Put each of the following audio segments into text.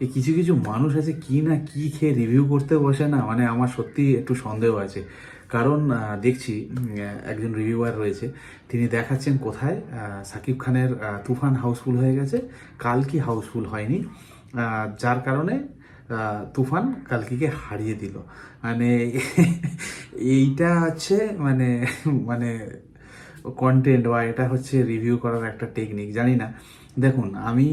এই কিছু কিছু মানুষ আছে কি না কি খেয়ে রিভিউ করতে বসে না? মানে আমার সত্যি একটু সন্দেহ আছে। কারণ দেখছি একজন রিভিউয়ার রয়েছে। তিনি দেখাচ্ছেন কোথায় সাকিব খানের তুফান হাউসফুল হয়ে গেছে, কালকি হাউসফুল হয়নি। যার কারণে তুফান কালকিকে হারিয়ে দিল। মানে এইটা হচ্ছে মানে মানে কন্টেন্ট বা এটা হচ্ছে রিভিউ করার একটা টেকনিক জানি না। দেখুন, আমি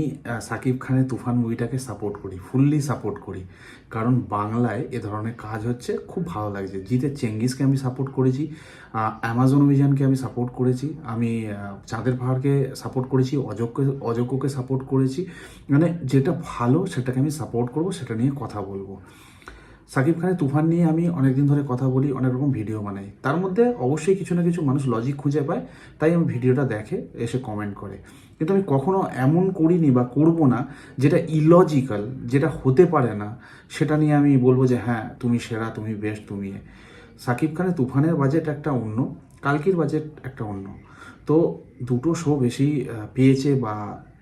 সাকিব খানের তুফান মুভিটাকে সাপোর্ট করি ফুললি সাপোর্ট করি। কারণ বাংলায় এ ধরনের কাজ হচ্ছে, খুব ভালো লাগছে। জিতে চেঙ্গিসকে আমি সাপোর্ট করেছি অ্যামাজন অভিযানকে আমি সাপোর্ট করেছি, আমি চাঁদের পাহাড়কে সাপোর্ট করেছি অযোগ্য অযোগ্যকে সাপোর্ট করেছি। মানে যেটা ভালো, সেটাকে আমি সাপোর্ট করব, সেটা নিয়ে কথা বলব। সাকিব খানের তুফান নিয়ে আমি অনেকদিন ধরে কথা বলি, অনেক রকম ভিডিও বানাই। তার মধ্যে অবশ্যই কিছু না কিছু মানুষ লজিক খুঁজে পায়, তাই আমি ভিডিওটা দেখে এসে কমেন্ট করে। কিন্তু আমি কখনো এমন করিনি বা করব না যেটা ইলজিক্যাল যেটা হতে পারে না, সেটা নিয়ে আমি বলব যে হ্যাঁ তুমি সেরা, তুমি বেস্ট তুমি। সাকিব খানের তুফানের বাজেট একটা অন্য, কালকির বাজেট একটা অন্য। তো দুটো শো বেশি পেয়েছে বা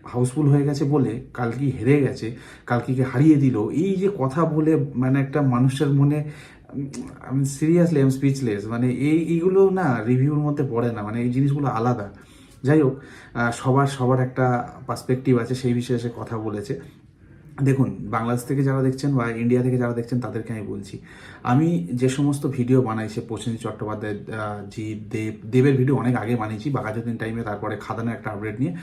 হাউসফুল হয়ে গেছে বলে কালকি হেরে গেছে, কালকিকে হারিয়ে দিল। এই যে কথা বলে মানে একটা মানুষের মনে আমি সিরিয়াসলি আমি স্পিচলেস মানে এই, এইগুলো না রিভিউর মধ্যে পড়ে না। মানে এই জিনিসগুলো আলাদা। যাই হোক সবার সবার একটা পার্সপেক্টিভ আছে, সেই বিষয়ে সে কথা বলেছে। দেখুন, বাংলাদেশ থেকে যারা দেখছেন বা ইন্ডিয়া থেকে যারা দেখছেন, তাদেরকে আমি বলছি, আমি যে সমস্ত ভিডিও বানাই, সে প্রসেনজিৎ চট্টোপাধ্যায় জি দেব, দেবের ভিডিও অনেক আগে বানিয়েছি বাঘাযতীন টাইমে তারপরে খাদানের একটা আপডেট নিয়ে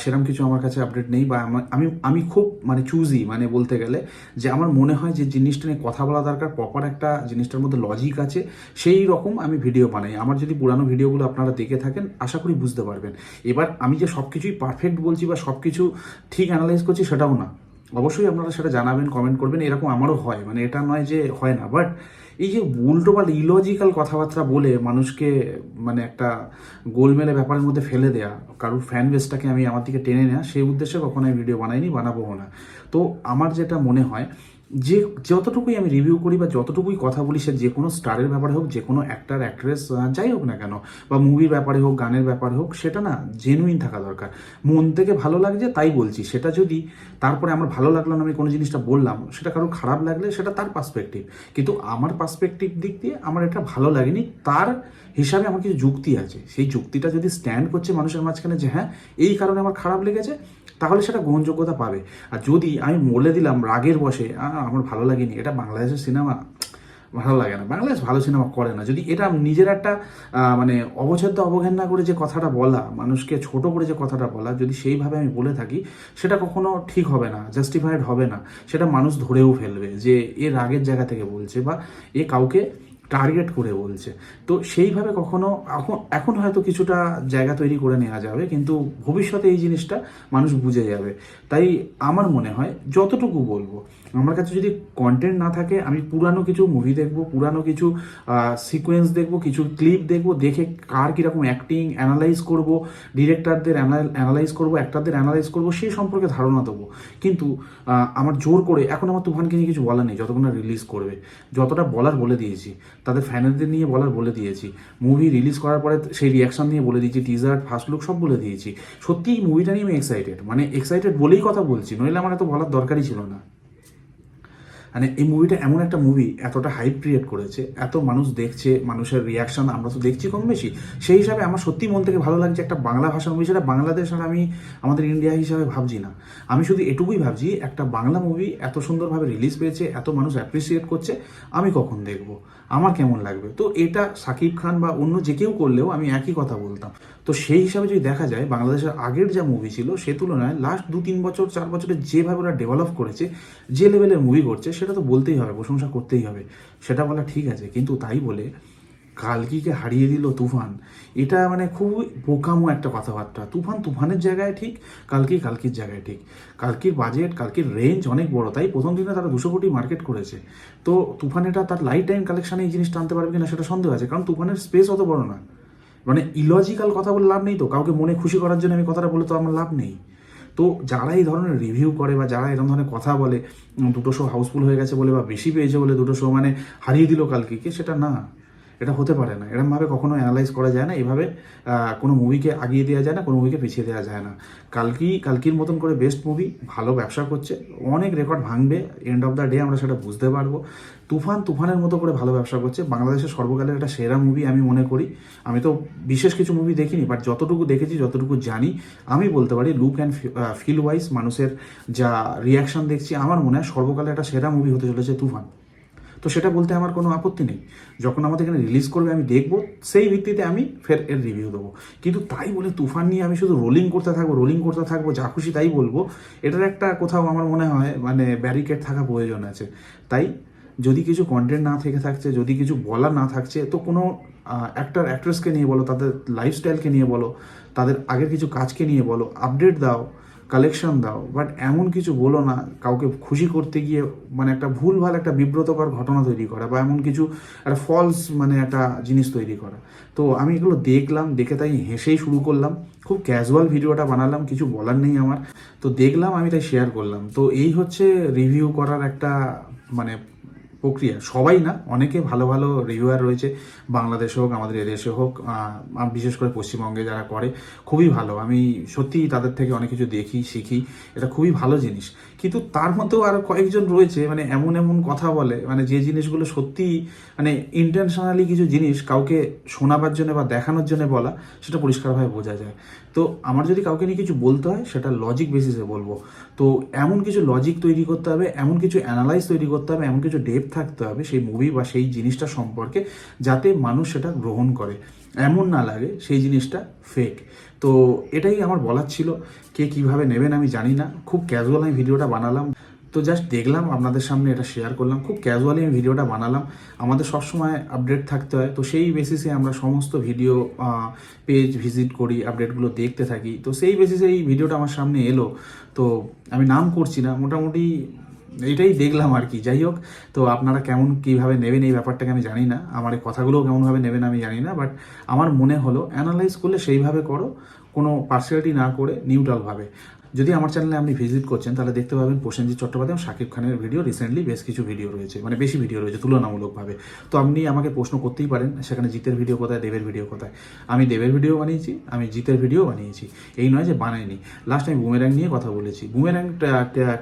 সেরকম কিছু আমার কাছে আপডেট নেই, বা আমি আমি খুব মানে চুজি মানে বলতে গেলে যে আমার মনে হয় যে জিনিসটা নিয়ে কথা বলা দরকার প্রপার একটা জিনিসটার মধ্যে লজিক আছে, সেই রকম আমি ভিডিও বানাই। আমার যদি পুরানো ভিডিওগুলো আপনারা দেখে থাকেন, আশা করি বুঝতে পারবেন। এবার আমি যে সব কিছুই পারফেক্ট বলছি, বা সব কিছু ঠিক অ্যানালাইজ করছি, সেটাও না। অবশ্যই আপনারা সেটা জানাবেন কমেন্ট করবেন, এরকম আমারও হয়। মানে এটা নয় যে হয় না বাট এই যে উল্টো বা ইলজিক্যাল কথাবার্তা বলে মানুষকে মানে একটা গোলমেলে ব্যাপারের মধ্যে ফেলে দেয়া, কারোর ফ্যান বেসটাকে আমি আমার দিকে টেনে নেওয়া সেই উদ্দেশ্যে কখনো আমি ভিডিও বানাইনি, বানাবো না। তো আমার যেটা মনে হয় যে যতটুকুই আমি রিভিউ করি বা যতটুকুই কথা বলি সে যে কোনো স্টারের ব্যাপারে হোক যে কোনো অ্যাক্টার অ্যাক্ট্রেস যাই হোক না কেন বা মুভির ব্যাপারে হোক গানের ব্যাপারে হোক সেটা না জেনুইন থাকা দরকার। মন থেকে ভালো লাগছে তাই বলছি। সেটা যদি তারপরে আমার ভালো লাগল না আমি কোনো জিনিসটা বললাম সেটা কারও খারাপ লাগলে সেটা তার পার্সপেক্টিভ কিন্তু আমার পার্সপেক্টিভ দিক দিয়ে আমার এটা ভালো লাগেনি তার হিসাবে আমার কিছু যুক্তি আছে। সেই যুক্তিটা যদি স্ট্যান্ড করছে মানুষের মাঝখানে যে হ্যাঁ এই কারণে আমার খারাপ লেগেছে তাহলে সেটা গ্রহণযোগ্যতা পাবে। আর যদি আমি বলে দিলাম রাগের বসে "আ, আমার ভালো লাগেনি। এটা বাংলাদেশের সিনেমা, ভালো লাগে না। বাংলাদেশ ভালো সিনেমা করে না। যদি এটা নিজের একটা মানে অবচ্ছেদ্য অবজ্ঞা করে যে কথাটা বলা, মানুষকে ছোট করে যে কথাটা বলা, যদি সেইভাবে আমি বলে থাকি, সেটা কখনো ঠিক হবে না জাস্টিফাইড হবে না। সেটা মানুষ ধরেও ফেলবে যে এ রাগের জায়গা থেকে বলছে বা এ কাউকে টার্গেট করে বলছে। তো সেইভাবে কখনো, এখন এখন হয়তো কিছুটা জায়গা তৈরি করে নেওয়া যাবে, কিন্তু ভবিষ্যতে এই জিনিসটা মানুষ বুঝে যাবে। তাই আমার মনে হয়, যতটুকু বলব আমার কাছে যদি কন্টেন্ট না থাকে, আমি পুরানো কিছু মুভি দেখব, পুরানো কিছু সিকোয়েন্স দেখব, কিছু ক্লিপ দেখব, দেখে কার কীরকম অ্যাক্টিং অ্যানালাইজ করব ডিরেক্টরদের অ্যানালাইজ করব অ্যাক্টারদের অ্যানালাইজ করব সেই সম্পর্কে ধারণা দেবো। কিন্তু আমার জোর করে, এখন আমার তুফানকে নিয়ে কিছু বলার নেই, যতক্ষণ না রিলিজ করবে। যতটা বলার বলে দিয়েছি, তাদের ফ্যানেদের নিয়ে বলার বলে দিয়েছি মুভি রিলিজ করার পরে সেই রিয়াকশন নিয়ে বলে দিয়েছি টিজার ফার্স্ট লুক সব বলে দিয়েছি। সত্যি এই মুভিটা নিয়ে আমি এক্সাইটেড মানে এক্সাইটেড বলেই কথা বলছি, নইলে আমার এত বলার দরকারই ছিল না। মানে এই মুভিটা এমন একটা মুভি এতটা হাইপ ক্রিয়েট করেছে, এত মানুষ দেখছে, মানুষের রিয়াকশন আমরা তো দেখছি কম বেশি। সেই হিসাবে আমার সত্যি মন থেকে ভালো লাগছে একটা বাংলা ভাষা মুভি সেটা বাংলাদেশ আর আমি, আমাদের ইন্ডিয়া হিসাবে ভাবছি না। আমি শুধু এটুকুই ভাবছি, একটা বাংলা মুভি এত সুন্দরভাবে রিলিজ পেয়েছে, এত মানুষ অ্যাপ্রিসিয়েট করছে, আমি কখন দেখব? আমার কেমন লাগবে? তো এটা সাকিব খান বা অন্য যে কেউ করলেও আমি একই কথা বলতাম। তো সেই হিসাবে যদি দেখা যায়, বাংলাদেশের আগের যা মুভি ছিল, সে তুলনায় লাস্ট দু তিন বছর, চার বছরে যেভাবে ওরা ডেভেলপ করেছে, যে লেভেলের মুভি করছে, সেটা তো বলতেই হবে, প্রশংসা করতেই হবে। সেটা বলা ঠিক আছে, কিন্তু তাই বলে কালকিকে হারিয়ে দিল তুফান। এটা মানে খুব বোকামো একটা কথাবার্তা। তুফান তুফানের জায়গায় ঠিক, কালকি কালকির জায়গায় ঠিক। কালকির বাজেট কালকির রেঞ্জ অনেক বড়। তাই প্রথম দিনে তারা দুশো কোটি মার্কেট করেছে। তো তুফান এটা তার লাইফ টাইম কালেকশানে এই জিনিসটা আনতে পারবে কিনা সেটা সন্দেহ আছে। কারণ তুফানের স্পেস অত বড় না। মানে ইলজিক্যাল কথা বলে লাভ নেই তো। কাউকে মনে খুশি করার জন্য আমি কথাটা বলে তো আমার লাভ নেই। তো যারা এই ধরনের রিভিউ করে বা যারা এরকম ধরনের কথা বলে দুটো শো হাউসফুল হয়ে গেছে বলে বা বেশি পেয়েছে বলে দুটো শো মানে হারিয়ে দিল কালকে সেটা না। এটা হতে পারে না। এরমভাবে কখনো অ্যানালাইজ করা যায় না। এভাবে কোনো মুভিকে আগিয়ে দেওয়া যায় না, কোনো মুভিকে পিছিয়ে দেওয়া যায় না। কালকি, কালকির মতন করে বেস্ট মুভি ভালো ব্যবসা করছে, অনেক রেকর্ড ভাঙবে এন্ড অফ দ্য ডে আমরা সেটা বুঝতে পারব। তুফান, তুফানের মতো করে ভালো ব্যবসা করছে। বাংলাদেশের সর্বকালের একটা সেরা মুভি আমি মনে করি। আমি তো বিশেষ কিছু মুভি দেখিনি বাট যতটুকু দেখেছি, যতটুকু জানি, আমি বলতে পারি লুক অ্যান্ড ফিল ওয়াইজ মানুষের যা রিয়াকশন দেখছি, আমার মনে হয় সর্বকালে একটা সেরা মুভি হতে চলেছে তুফান। তো সেটা বলতে আমার কোনো আপত্তি নেই। যখন আমাদের এখানে রিলিজ করবে, আমি দেখব, সেই ভিত্তিতে আমি ফের এর রিভিউ দেবো। কিন্তু তাই বলে তুফান নিয়ে আমি শুধু রোলিং করতে থাকব রোলিং করতে থাকব, যা খুশি তাই বলব, এটার একটা কোথাও আমার মনে হয় মানে ব্যারিকেড থাকা প্রয়োজন আছে। তাই যদি কিছু কন্টেন্ট না থেকে থাকছে, যদি কিছু বলার না থাকছে, তো কোনো অ্যাক্টার অ্যাক্ট্রেসকে নিয়ে বলো, তাদের লাইফস্টাইলকে নিয়ে বলো, তাদের আগের কিছু কাজকে নিয়ে বলো আপডেট দাও কালেকশন দাও বাট এমন কিছু বলো না, কাউকে খুশি করতে গিয়ে মানে একটা ভুলভাল একটা বিব্রতকর ঘটনা তৈরি করা বা এমন কিছু একটা ফলস মানে একটা জিনিস তৈরি করা। তো আমি এগুলো দেখলাম, দেখে তাই হেসেই শুরু করলাম। খুব ক্যাজুয়াল ভিডিওটা বানালাম, কিছু বলার নেই আমার। তো দেখলাম, আমি তাই শেয়ার করলাম। তো এই হচ্ছে রিভিউ করার একটা মানে প্রক্রিয়া। সবাই না, অনেকে ভালো ভালো রিভিউয়ার রয়েছে, বাংলাদেশে হোক, আমাদের এদেশে হোক বিশেষ করে পশ্চিমবঙ্গে যারা করে, খুবই ভালো। আমি সত্যি তাদের থেকে অনেক কিছু দেখি, শিখি, এটা খুবই ভালো জিনিস। কিন্তু তার মধ্যেও আরও কয়েকজন রয়েছে মানে এমন এমন কথা বলে মানে যে জিনিসগুলো সত্যি মানে ইন্টেনশনালি কিছু জিনিস কাউকে শোনাবার জন্য বা দেখানোর জন্য বলা, সেটা পরিষ্কারভাবে বোঝা যায়। তো আমার যদি কাউকে নিয়ে কিছু বলতে হয়, সেটা লজিক বেসিসে বলব। তো এমন কিছু লজিক তৈরি করতে হবে, এমন কিছু অ্যানালাইজ তৈরি করতে হবে, এমন কিছু ডেপ থাকতে হবে সেই মুভি বা সেই জিনিসটা সম্পর্কে, যাতে মানুষ সেটা গ্রহণ করে। এমন না লাগে সেই জিনিসটা ফেক তো এটাই আমার বলার ছিল, কে কীভাবে নেবেন আমি জানি না। খুব ক্যাজুয়াল আমি ভিডিওটা বানালাম। তো জাস্ট দেখলাম, আপনাদের সামনে এটা শেয়ার করলাম। খুব ক্যাজুয়ালি আমি ভিডিওটা বানালাম। আমাদের সবসময় আপডেট থাকতে হয়। তো সেই বেসিসে আমরা সমস্ত ভিডিও পেজ ভিজিট করি আপডেটগুলো দেখতে থাকি। তো সেই বেসিসে এই ভিডিওটা আমার সামনে এলো। তো আমি নাম করছি না। মোটামুটি এইটাই দেখলাম আর কি। যাই হোক, তো আপনারা কেমন, কীভাবে নেবেন এই ব্যাপারটাকে আমি জানি না। আমার এই কথাগুলোও কেমনভাবে নেবেন আমি জানি না। বাট আমার মনে হলো অ্যানালাইজ করলে সেইভাবে করো। কোনো পার্সিয়ালিটি না করে নিউট্রালভাবে যদি আমার চ্যানেলে আপনি ভিজিট করছেন, তাহলে দেখতে পাবেন প্রসেনজিৎ চট্টোপাধ্যায় এবং শাকিব খানের ভিডিও রিসেন্টলি বেশ কিছু ভিডিও রয়েছে মানে বেশি ভিডিও রয়েছে, তুলনামূলকভাবে। তো আপনি আমাকে প্রশ্ন করতেই পারেন, সেখানে জিতের ভিডিও কোথায়, দেবের ভিডিও কোথায়? আমি দেবের ভিডিও বানিয়েছি, আমি জিতের ভিডিও বানিয়েছি। এই নয় যে বানাইনি। লাস্ট আমি বুমেরাং নিয়ে কথা বলেছি। বুমেরাং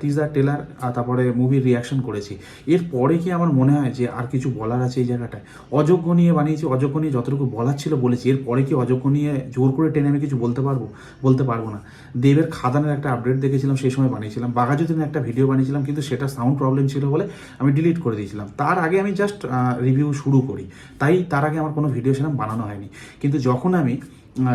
টিজার টেলার তারপরে মুভির রিয়াকশন করেছি। এরপরে কি আমার মনে হয় যে আর কিছু বলার আছে এই জায়গাটায়? অযোগ্য নিয়ে বানিয়েছি, অযোগ্য নিয়ে যতটুকু বলার ছিল বলেছি। এরপরে কি অযোগ্য নিয়ে জোর করে টেনে আমি কিছু বলতে পারব? বলতে পারব না। দেবের খাদানের একটা আপডেট দেখেছিলাম, সেই সময় বানিয়েছিলাম। বাঘাযতীনের একটা ভিডিও বানিয়েছিলাম, কিন্তু সেটা সাউন্ড প্রবলেম ছিল বলে আমি ডিলিট করে দিয়েছিলাম। তার আগে আমি জাস্ট রিভিউ শুরু করি। তাই তার আগে আমার কোনো ভিডিও সেরকম বানানো হয়নি। কিন্তু যখন আমি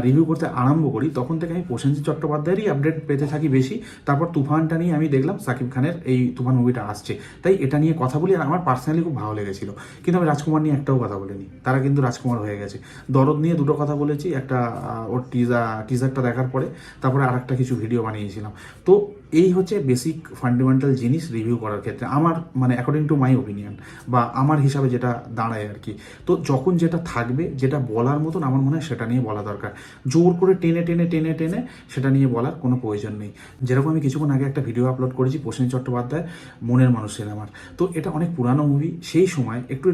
রিভিউ করতে আরম্ভ করি, তখন থেকে আমি প্রসেনজিৎ চট্টোপাধ্যায়েরই আপডেট পেতে থাকি বেশি। তারপর তুফানটা নিয়ে আমি দেখলাম সাকিব খানের এই তুফান মুভিটা আসছে। তাই এটা নিয়ে কথা বলি, আর আমার পার্সোনালি খুব ভালো লেগেছিল। কিন্তু আমি রাজকুমার নিয়ে একটাও কথা বলিনি। তারা কিন্তু রাজকুমার হয়ে গেছে। দরদ নিয়ে দুটো কথা বলেছি, একটা ওর টিজার টিজারটা দেখার পরে, তারপরে আর একটা কিছু ভিডিও বানিয়েছিলাম। তো এই হচ্ছে বেসিক ফান্ডামেন্টাল জিনিস রিভিউ করার ক্ষেত্রে আমার মানে অ্যাকর্ডিং টু মাই ওপিনিয়ন বা আমার হিসাবে যেটা দাঁড়ায় আর কি। তো যখন যেটা থাকবে, যেটা বলার মতন আমার মনে হয় সেটা নিয়ে বলা দরকার। জোর করে টেনে টেনে টেনে টেনে সেটা নিয়ে বলার কোনো প্রয়োজন নেই। যেরকম আমি কিছুক্ষণ আগে একটা ভিডিও আপলোড করেছি, প্রসেন চট্টোপাধ্যায়, মনের মানুষ সিনেমার। তো এটা অনেক পুরানো মুভি সেই সময় একটু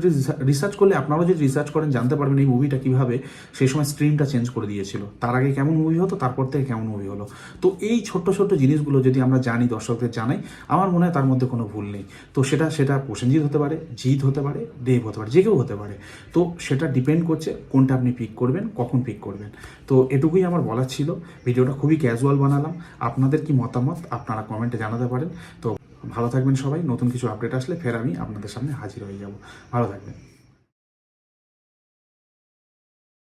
রিসার্চ করলে আপনারাও যদি রিসার্চ করেন, জানতে পারবেন এই মুভিটা কীভাবে সেই সময় স্ট্রিমটা চেঞ্জ করে দিয়েছিল। তার আগে কেমন মুভি হতো, তারপর থেকে কেমন মুভি হলো। তো এই ছোট্ট ছোট্ট জিনিসগুলো যদি আমরা জানি, দর্শকদের জানাই, আমার মনে হয় তার মধ্যে কোনো ভুল নেই। তো সেটা সেটা প্রসেনজিৎ হতে পারে, জিৎ হতে পারে, দেব হতে পারে, যে কেউ হতে পারে। তো সেটা ডিপেন্ড করছে কোনটা আপনি পিক করবেন, কখন পিক করবেন। তো এটুকুই আমার বলার ছিল। ভিডিওটা খুবই ক্যাজুয়াল বানালাম। আপনাদের কি মতামত আপনারা কমেন্টে জানাতে পারেন। তো ভালো থাকবেন সবাই। নতুন কিছু আপডেট আসলে ফের আমি আপনাদের সামনে হাজির হয়ে যাব। ভালো থাকবেন।